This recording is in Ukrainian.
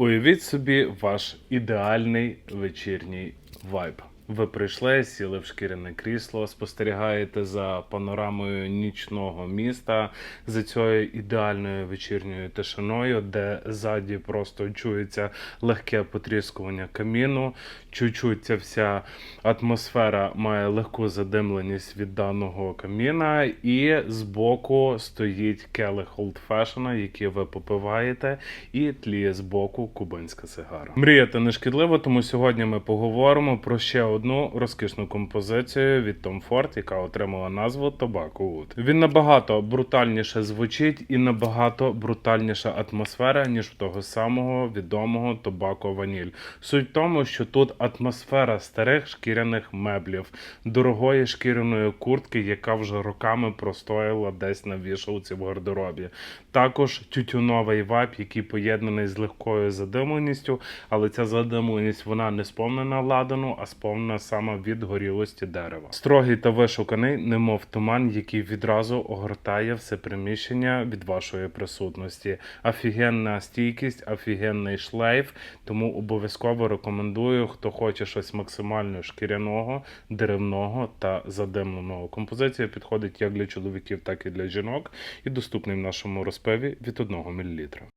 Уявіть собі ваш ідеальний вечірній вайб. Ви прийшли, сіли в шкіряне крісло, спостерігаєте за панорамою нічного міста, за цією ідеальною вечірньою тишиною, де ззаді просто чується легке потріскування каміну. Чуть-чуть вся атмосфера має легку задимленість від даного каміна, і збоку стоїть келих олдфешена, який ви попиваєте, і тліє збоку кубинська сигара. Мріяти не шкідливо, тому сьогодні ми поговоримо про ще одну розкішну композицію від Tom Ford, яка отримала назву Tobacco Wood. Він набагато брутальніше звучить і набагато брутальніша атмосфера, ніж в того самого відомого Tobacco Vanille. Суть в тому, що тут атмосфера старих шкіряних меблів, дорогої шкіряної куртки, яка вже роками простояла десь на вішалці в гардеробі. Також тютюновий вайб, який поєднаний з легкою задимленістю, але ця задимленість вона не сповнена ладану, а сповнена саме від горілості дерева. Строгий та вишуканий, немов туман, який відразу огортає все приміщення від вашої присутності. Офігенна стійкість, офігенний шлейф. Тому обов'язково рекомендую, хто хоче щось максимально шкіряного, деревного та задимленого. Композиція підходить як для чоловіків, так і для жінок, і доступний в нашому розпиві від 1 мл.